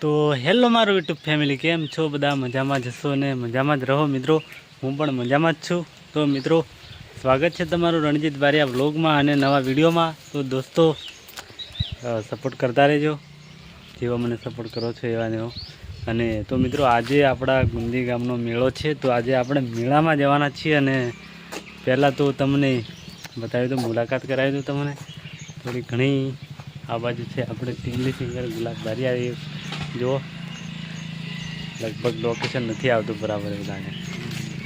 તો હેલો મારું YouTube family કેમ છો બધા? મજામાં જશો ને? મજામાં જ રહો મિત્રો? હું પણ મજામાં જ છું. તો મિત્રો, સ્વાગત છે તમારું રણજીત બારિયા વ્લોગમાં અને નવા વિડીયોમાં. તો દોસ્તો સપોર્ટ કરતા રહેજો. જેવા મને સપોર્ટ કરો છો એવા ને અને તો મિત્રો આજે આપણા ગુંદી ગામનો મેળો છે, તો આજે આપણે મેળામાં જવાના છીએ અને પહેલાં તો તમને બતાવ્યું તો મુલાકાત કરાવી દઉં તમને. થોડી ઘણી આ બાજુ છે, આપણે ટીમલી સિંગર ગુલાબ બારિયા એ જુઓ. લગભગ લોકેશન નથી આવતું બરાબર એવું લાગે.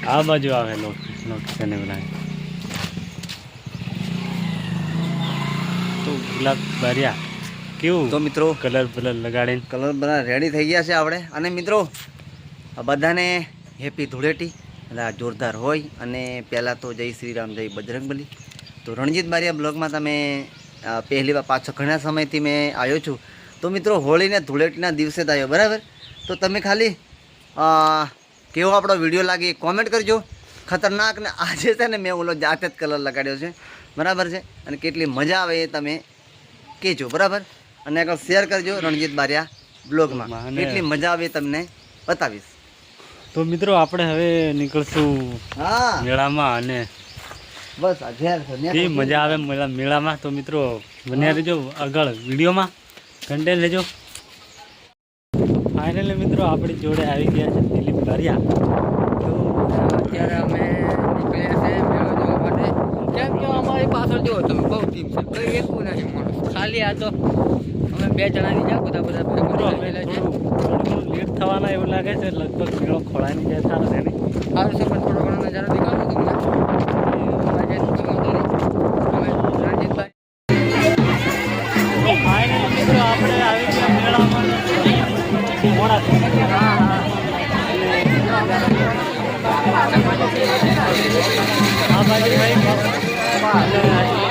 આ બાજુ આવે લોકેશન એવું લાગે. તો ગુલાબ બારિયા કેવું તો મિત્રો કલર બલર લગાડીને? કલર બધા રેડી થઈ ગયા છે આપણે. અને મિત્રો આ બધાને હેપી ધૂળેટી. એટલે આ જોરદાર હોય. અને પહેલાં તો જય શ્રીરામ જય બજરંગબલી. તો રણજીત બારીયા બ્લોગમાં તમે પહેલી વાર પાછો ઘણા સમયથી મેં આવ્યો છું. તો મિત્રો હોળીને ધૂળેટીના દિવસે જ આવ્યો બરાબર? તો તમે ખાલી કેવો આપણો વીડિયો લાગે કોમેન્ટ કરજો. ખતરનાક ને આજે છે ને મેં ઓલો જાતે જ કલર લગાડ્યો છે. બરાબર છે? અને કેટલી મજા આવે એ તમે કહેજો બરાબર? અને આગળ શેર કરજો રણજીત બારિયા બ્લોગમાં અને- કેટલી મજા આવે તમને બતાવીશ. તો મિત્રો આપણે હવે નીકળશું હા. મેળામાં અને બસ કેવી મજા આવે મેળા મેળામાં? તો મિત્રો બન્યા રહેજો આગળ વિડીયોમાં. કન્ટેન્ટ લેજો. ફાઇનલી મિત્રો આપણી જોડે આવી ગયા છે દિલીપ બારિયા. તો અત્યારે અમે નીકળ્યા છે કેમ કે અમારી પાછળ જો તમે બહુ ટીમ છે કોઈ એકું નથી માણસ. ખાલી આ તો અમે બે જણાની જા બધા બધા લેટ થવાના એવું લાગે છે લગભગ મેળો ખોળાની જાય સારું છે સારું છે પણ થોડો ઘણો નજારો દેખાડો તમને આપણે આવી ગયા મેળામાં. ભાઈ તો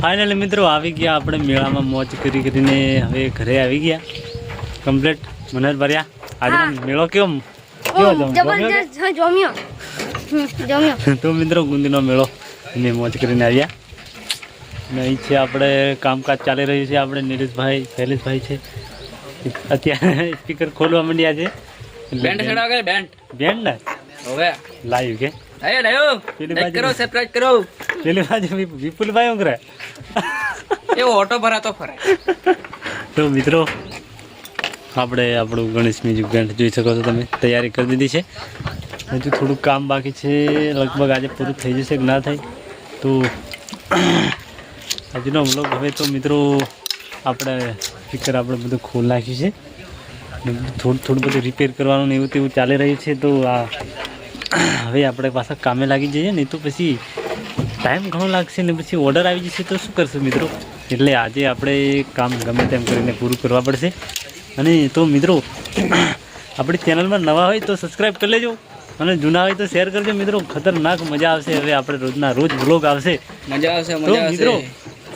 ફાઇનલી મિત્રો આવી ગયા આપણે મેળામાં મોજ કરી કરીને હવે ઘરે આવી ગયા. કમ્પ્લીટ મનોહર ભર્યા. આજે મેળો કેવો કેવો તો મિત્રો ગુંદીનો મેળો. ને મોજ કરીને આવ્યા. અને અહીં છે આપણે કામકાજ ચાલી રહ્યું છે. આપણે નીરજભાઈ શૈલેષભાઈ છે. અત્યારે સ્પીકર ખોલવા માંડ્યા છે. Band band? બેન્ડ ને. હવે. લાઈવ કે? લાયો પેલી લાઈક કરો સબસ્ક્રાઇબ કરો. પેલી વિપુલભાઈ હું એ ઓટો ભરાતો ફરે તો મિત્રો આપણે આપણું ગણેશ મ્યુઝિક બેન્ડ જોઈ શકો છો તમે. તૈયારી કરી દીધી છે. હજુ થોડું કામ બાકી છે. લગભગ આજે પૂરું થઈ જશે કે ના થાય. તો આજનો વ્લોગ હવે તો મિત્રો આપણે સ્પીકર આપણે બધું ખોલ નાખ્યું છે. થોડું થોડું બધું રિપેર કરવાનું ને એવું તેવું ચાલી રહ્યું છે. તો આ હવે આપણે પાછા કામે લાગી જઈએ ને તો પછી ટાઈમ ઘણો લાગશે ને પછી ઓર્ડર આવી જશે તો શું કરશું મિત્રો? એટલે આજે આપણે કામ ગમે તેમ કરીને પૂરું કરવા પડશે. અને તો મિત્રો આપણી ચેનલમાં નવા હોય તો સબસ્ક્રાઈબ કરી લેજો અને જૂના હોય તો શેર કરજો મિત્રો. ખતરનાક મજા આવશે હવે આપણે રોજના રોજ વ્લોગ આવશે. મજા આવશે તો મિત્રો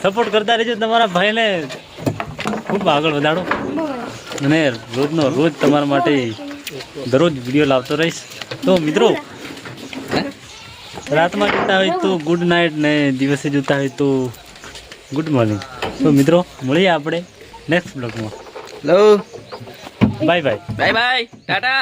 સપોર્ટ કરતા રહેજો તમારા ભાઈને. ખૂબ આગળ વધારો. અને રોજનો રોજ તમારા માટે દરરોજ વીડિયો લાવતો રહીશ. તો મિત્રો રાતમાં જોતા હોય તો ગુડ નાઇટ ને દિવસે જોતા હોય તો ગુડ મોર્નિંગ તો મિત્રો મળીએ આપણે નેક્સ્ટ બ્લોગમાં hello bye bye bye bye Tata